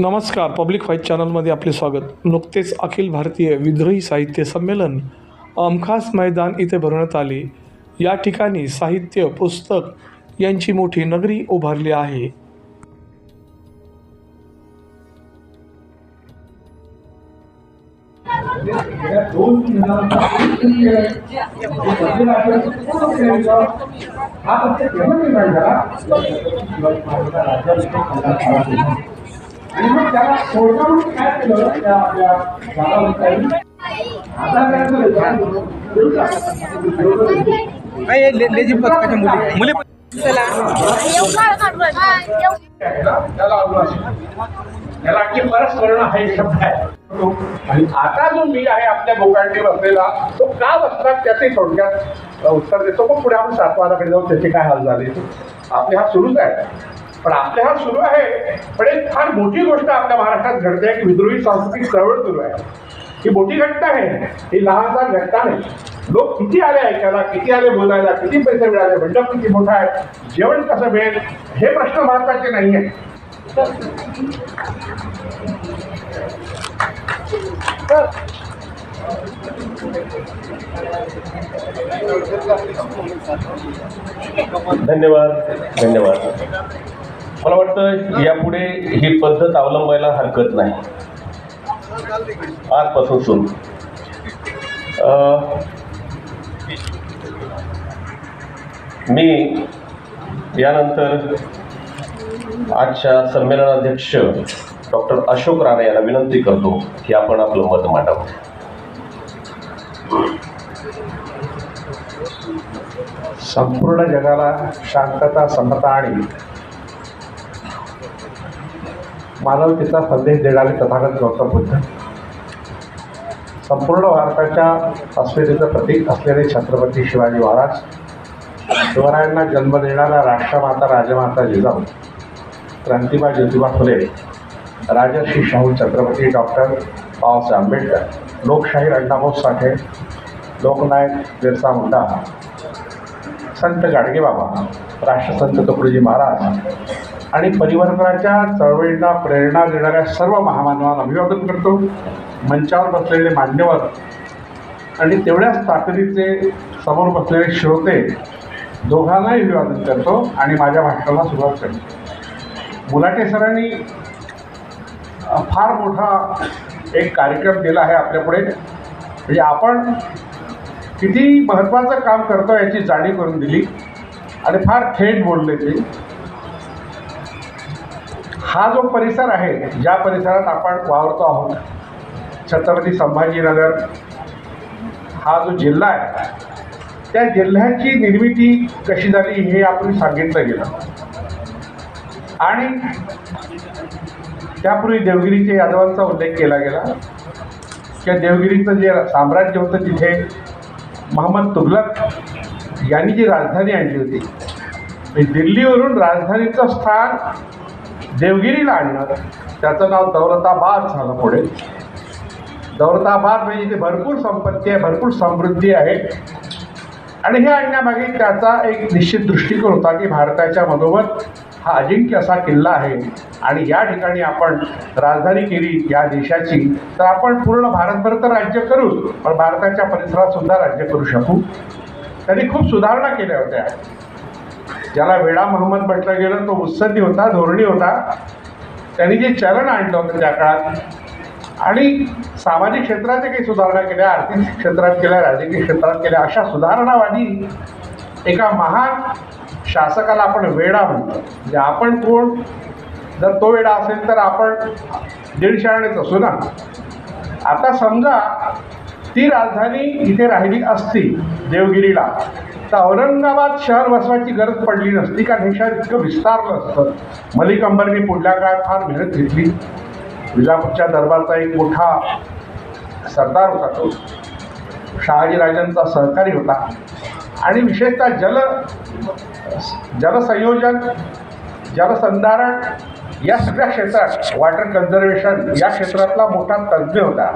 नमस्कार. Public white चॅनलमध्ये आपले स्वागत. नुकतेच अखिल भारतीय विद्रोही साहित्य संमेलन अमखास मैदान इथे भरवण्यात आले. या ठिकाणी साहित्य पुस्तक यांची मोठी नगरी उभारली आहे. आणि मग त्याला सोडवून काय केलं? त्या आपल्या गावामध्ये आता काय झालं? नाही ले- लेझिम पथकाच्या मुली. मुली पण- त्याला अनुवाद. त्याला आणखी परत करणं हा एक शब्द आहे. आणि आता जो मी आहे आपल्या बोकांडी बसलेला तो का बसतात त्याचे थोडक्यात उत्तर देतो. पण पुढे आपण सातवाराकडे जाऊ त्याचे काय हाल झाले? आपले हा सुरूच आहे. पण आपले हा। सुरू आहे पण एक फार मोठी गोष्ट आपल्या महाराष्ट्रात घडते की विद्रोही सांस्कृतिक चळवळ सुरू आहे ही मोठी घटना आहे ही लहानसा घटना नाही लोक किती आले ऐकायला, किती आले बोलायला, किती पैसे मिळाले मंडप किती मोठा आहे, जेवण कसं मिळेल, हे प्रश्न महत्वाचे नाही आहे धन्यवाद धन्यवाद. मला वाटतं यापुढे ही पद्धत अवलंबायला हरकत नाही. आजपासून सुरू मी यानंतर आजच्या संमेलनाध्यक्ष डॉक्टर अशोक राणे यांना विनंती करतो की आपण आपलं मत मांडावं. संपूर्ण जगाला शांतता समता आणि मानवतेचा संदेश देणारे तथागत गौतम बुद्ध. संपूर्ण भारताच्या अस्मितेचं प्रतीक असलेले छत्रपती शिवाजी महाराज शिवरायांना जन्म देणारा राष्ट्रमाता राजमाता जिजाऊ क्रांतिबा ज्योतिबा फुले राजर्षी शाहू छत्रपती डॉक्टर बाबासाहेब आंबेडकर लोकशाहीर अण्णाभाऊ साठे लोकनायक बिरसा मुंडा संत गाडगेबाबा राष्ट्रसंत तुकडोजी महाराज आणि परिवर्तनाच्या चळवळींना प्रेरणा देणाऱ्या सर्व महामानवांना अभिवादन करतो. मंचावर बसलेले मान्यवर आणि तेवढ्याच ताकदीचे समोर बसलेले श्रोते दोघांनाही अभिवादन करतो आणि माझ्या भाषणाला सुरुवात करतो. मुलाटे सरांनी फार मोठा एक कार्यक्रम केला आहे आपल्यापुढे म्हणजे आपण किती महत्त्वाचं काम करतो याची जाणीव करून दिली आणि फार थेट बोलले ते. हा जो परिसर आहे ज्या परिसरात आपण वावरतो आहोत छत्रपती संभाजीनगर हा जो जिल्हा आहे त्या जिल्ह्याची निर्मिती कशी झाली हे आपण सांगितलं गेलं. आणि त्यापूर्वी देवगिरीच्या यादवांचा उल्लेख केला गेला त्या देवगिरीचं जे साम्राज्य होतं तिथे मोहम्मद तुगलक यांनी जी राजधानी आणली होती दिल्लीवरून राजधानीचं स्थान देवगिरीला आणलं. त्याचं नाव दौलताबाद झालं पुढे. दौलताबाद म्हणजे इथे भरपूर संपत्ती आहे भरपूर समृद्धी आहे. आणि हे आणण्यामागे त्याचा एक निश्चित दृष्टिकोन होता की भारताच्या मधोमध हा अजिंक्य असा किल्ला आहे. आणि या ठिकाणी आपण राजधानी केली या देशाची तर आपण पूर्ण भारतभर तर राज्य करू पण भारताच्या परिसरात सुद्धा राज्य करू शकू. त्यांनी खूप सुधारणा केल्या होत्या. ज्याला वेडा मोहम्मद म्हटलं गेलं तो उत्सदी होता धोरणी होता. त्यांनी जे चलन आणलं होतं त्या काळात आणि सामाजिक क्षेत्राचे काही सुधारणा केल्या आर्थिक क्षेत्रात केल्या राजकीय क्षेत्रात केल्या अशा सुधारणावादी एका महान शासकाला आपण वेडा म्हणतो. म्हणजे आपण कोण? जर तो वेडा असेल तर आपण दीडशाळेच असू ना? आता समजा ती राजधानी इथे राहिली असती देवगिरीला. तर औरंगाबाद शहर वसवायची गरज पडली नसती कारण हे शहर इतकं विस्तारलं असतं. मलिक अंबरने पुढल्या काळात फार मेहनत घेतली. विजापूरच्या दरबारचा एक मोठा सरदार होता तो. शहाजीराजांचा सहकारी होता. आणि विशेषतः जल जलसंयोजन जलसंधारण या सगळ्या क्षेत्रात वॉटर कन्झर्वेशन या क्षेत्रातला मोठा तज्ज्ञ होता.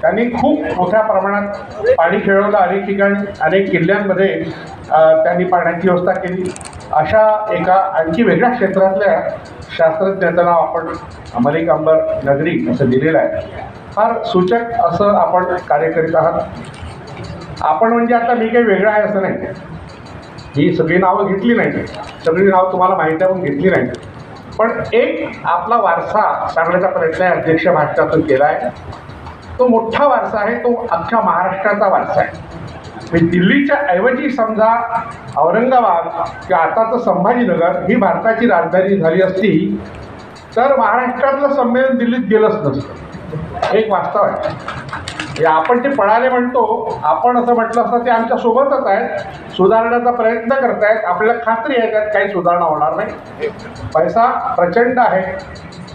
त्यांनी खूप मोठ्या प्रमाणात पाणी खेळवलं. अनेक ठिकाणी अनेक किल्ल्यांमध्ये त्यांनी पाण्याची व्यवस्था केली. अशा एका आणखी वेगळ्या क्षेत्रातल्या शास्त्रज्ञाचं नाव आपण मलिक अंबर नगरी असं दिलेलं आहे. फार सूचक असं आपण कार्य करीत आहात. आपण म्हणजे आता मी काही वेगळं आहे असं नाही. ही सगळी नावं घेतली नाही सगळी नावं तुम्हाला माहिती पण घेतली नाही पण एक आपला वारसा सांगण्याचा प्रयत्न आहे अध्यक्ष भाषणातून केला आहे तो मोठा वारसा आहे तो अख्ख्या महाराष्ट्राचा वारसा आहे. मी दिल्लीच्या ऐवजी समजा औरंगाबाद किंवा आताचं संभाजीनगर ही भारताची राजधानी झाली असती तर महाराष्ट्रातलं संमेलन दिल्लीत गेलंच नसतं. एक वास्तव आहे. आपण जे पळाले म्हणतो आपण असं म्हटलं असतं ते आमच्या सोबतच आहेत. सुधारण्याचा प्रयत्न करतायत. आपल्याला खात्री आहे त्यात काही सुधारणा होणार नाही? पैसा प्रचंड आहे.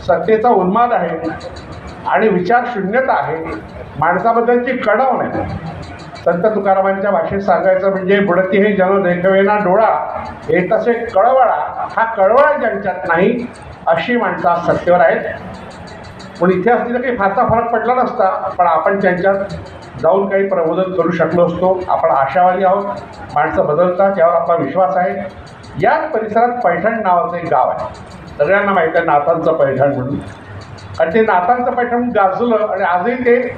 सत्तेचा उन्माद आहे. आणि विचार शून्यता आहे. माणसाबद्दलची कडाव नाही. संत तुकारामांच्या भाषेत सांगायचं म्हणजे बुडती हे जन देखवेना डोळा. हे तसे कळवळा. हा कळवळा ज्यांच्यात नाही अशी माणसं आज सत्तेवर आहेत. पण इथे असतील तर काही फारसा फरक पडला नसता. पण आपण त्यांच्यात जाऊन काही प्रबोधन करू शकलो असतो. आपण आशावादी आहोत. माणसं बदलतात यावर आपला विश्वास आहे. याच परिसरात पैठण नावाचं एक गाव आहे. सगळ्यांना माहीत आहे नाथांचं पैठण म्हणून. आणि ते नाथांचं पैठण गाजलं आणि आजही ते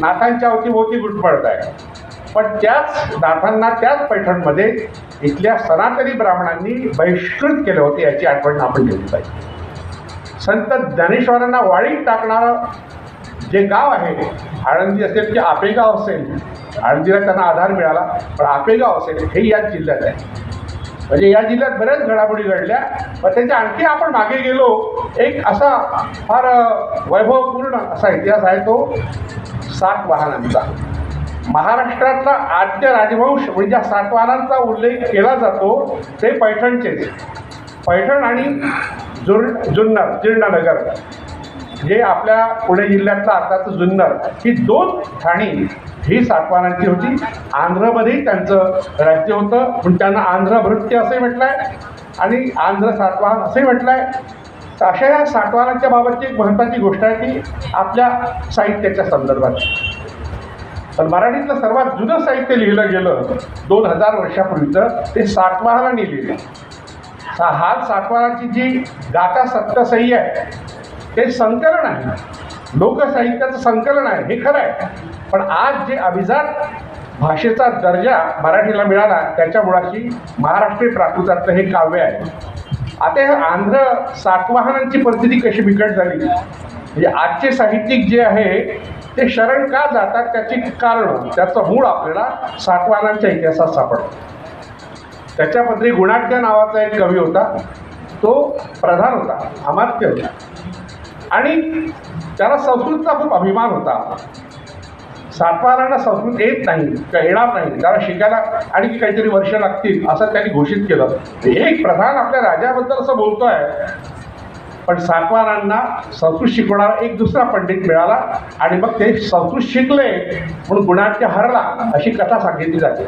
नाथांच्या अवतीभोवती गुटपडत आहे. पण त्याच नाथांना त्याच पैठणमध्ये इथल्या सनातनी ब्राह्मणांनी बहिष्कृत केले होते याची आठवण आपण घेतली पाहिजे. संत ज्ञानेश्वरांना वाळीत टाकणारं जे गाव आहे आळंदी असेल की आपेगाव असेल आळंदीला त्यांना आधार मिळाला पण आपेगाव असेल हे याच जिल्ह्यात आहे. म्हणजे या जिल्ह्यात बऱ्याच घडामोडी घडल्या पण त्याच्या आणखी आपण मागे गेलो एक असा फार वैभवपूर्ण असा इतिहास आहे तो सात वाहनांचा. महाराष्ट्रातला आद्य राजवंश म्हणजे सातवाहनांचा उल्लेख केला जातो ते पैठणचेच. पैठण आणि जुर जुन्नर जीर्णनगर. जे आपल्या पुणे जिल्ह्यातला आताचं जुन्नर ही दोन ठाणी ही सातवाहनांची होती. आंध्रमध्येही त्यांचं राज्य होतं पण त्यांना आंध्र भृत्य असंही म्हटलं आहे आणि आंध्र सातवाहन असंही म्हटलं आहे तर अशा या सातवाहनांच्या बाबतची एक महत्त्वाची गोष्ट आहे ती आपल्या साहित्याच्या संदर्भात. पण मराठीतलं सर्वात जुनं साहित्य लिहिलं गेलं दोन हजार वर्षापूर्वीचं ते सातवाहनाने लिहिलं. सा हा सातवाहनाची जी गाथा सप्तसही आहे ते संकलन आहे. लोकसाहित्याचं संकलन आहे. हे खरं आहे. पण आज जे अभिजात भाषेचा दर्जा मराठीला मिळाला त्याच्या मुळाशी महाराष्ट्रीय प्राकृतातलं हे काव्य आहे. आता हे आंध्र सातवाहनांची परिस्थिती कशी बिकट झाली? म्हणजे आजचे साहित्यिक जे आहे ते शरण का जातात त्याची कारणं? त्याचं मूळ आपल्याला सातवाहनांच्या इतिहासात सापडतं. त्याच्यामध्ये गुणाढ्य नावाचा एक कवी होता. तो प्रधान होता अमात्य होता. आणि त्याला संस्कृतचा खूप अभिमान होता. सातवारांना संस्कृत येत नाही का येणार नाही त्याला शिकायला आणखी काहीतरी वर्ष लागतील असं त्यांनी घोषित केलं. एक प्रधान आपल्या राजाबद्दल असं बोलतोय. पण सातवारांना संस्कृत शिकवणारा एक दुसरा पंडित मिळाला आणि मग ते संस्कृत शिकले म्हणून गुणाढ्य हरला अशी कथा सांगितली जाते.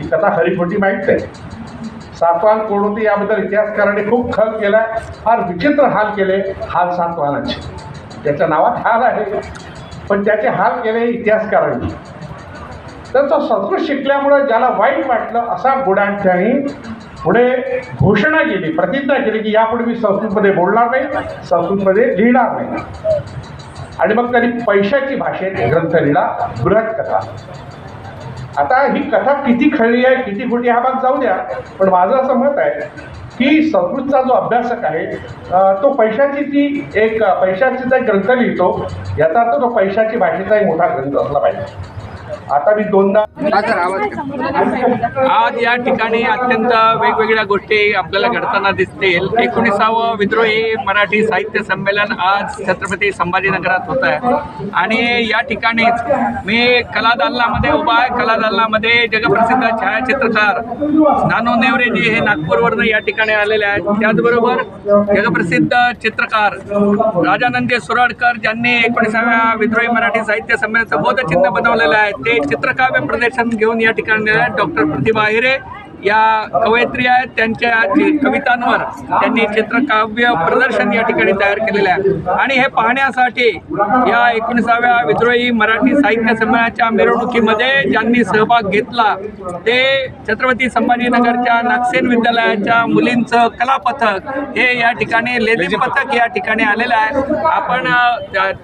ही कथा खरी माहीत आहे सातवाहन कोण होते याबद्दल इतिहासकारांनी खूप खल केला फार विचित्र हाल केले हाल सातवानाचे. त्याच्या नावात हाल आहे. पण त्याचे हाल केले इतिहासकारांनी. तर तो संस्कृत शिकल्यामुळं ज्याला वाईट वाटलं असा गुडांठ्याने पुढे घोषणा केली प्रतिज्ञा केली की यापुढे मी संस्कृतमध्ये बोलणार नाही संस्कृतमध्ये लिहिणार नाही. आणि मग त्यांनी पैशाची भाषेत ग्रंथ लिहिला बृहत कथा आता ही कथा किती खळली आहे किती खोटी हा भाग जाऊ द्या. पण माझं असं मत आहे की संस्कृतचा जो अभ्यासक आहे तो पैशाची ती एक पैशाची एक ग्रंथ लिहितो. याचा अर्थ तो पैशाची भाषेचाही मोठा ग्रंथ असला पाहिजे. आता मी दोनदा आज या ठिकाणी अत्यंत वेगवेगळ्या गोष्टी आपल्याला घडताना दिसतील. एकोणीसावं विद्रोही मराठी साहित्य संमेलन आज छत्रपती संभाजीनगरात होत आहे. आणि या ठिकाणीच मी कला दालनामध्ये उभा आहे. कला दालनामध्ये जगप्रसिद्ध छायाचित्रकार नानो नेवरेजी हे नागपूरवरनं या ठिकाणी आलेले आहेत. त्याचबरोबर जगप्रसिद्ध चित्रकार राजानंदे सुराडकर ज्यांनी एकोणीसाव्या विद्रोही मराठी साहित्य संमेलनाचं बोधचिन्ह बनवलेलं आहे. ते चित्रकाव्य प्रदेश प्रदर्शन घेऊन या ठिकाणी डॉक्टर प्रतिभा हिरे या कवयित्री आहेत त्यांच्या कवितांवर त्यांनी चित्रकाव्य प्रदर्शन या ठिकाणी तयार केलेलं आहे. आणि हे पाहण्यासाठी या एकोणीसाव्या विद्रोही मराठी साहित्य संमेलनाच्या मिरवणुकीमध्ये ज्यांनी सहभाग घेतला ते छत्रपती संभाजीनगरच्या नागसेन विद्यालयाच्या मुलींचं कलापथक हे या ठिकाणी लेझिम पथक या ठिकाणी आलेलं आहे. आपण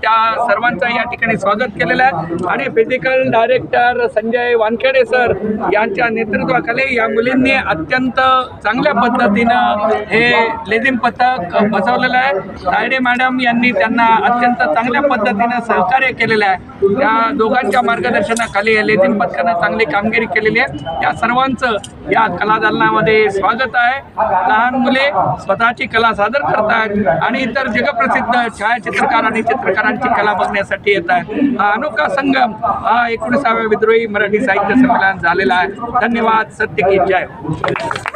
त्या सर्वांचं या ठिकाणी स्वागत केलेलं आहे. आणि physical director Sanjay Wankhede sir यांच्या नेतृत्वाखाली या मुलींनी अत्यंत चांगल्या पद्धतीनं हे लेझिम पथक बसवलेलं आहे. तायडे मॅडम यांनी त्यांना अत्यंत चांगल्या पद्धतीनं सहकार्य केलेलं आहे. त्या दोघांच्या मार्गदर्शनाखाली हे लेझिम पथकानं चांगली कामगिरी केलेली आहे. त्या सर्वांचं या कलादालनामध्ये स्वागत आहे. लहान मुले स्वतःची कला सादर करतात आणि इतर जगप्रसिद्ध छायाचित्रकार आणि चित्रकारांची कला बघण्यासाठी येत आहेत हा अनोखा संगम हा एकोणीसाव्या विद्रोही मराठी साहित्य संमेलन झालेला आहे. धन्यवाद. सत्य की जय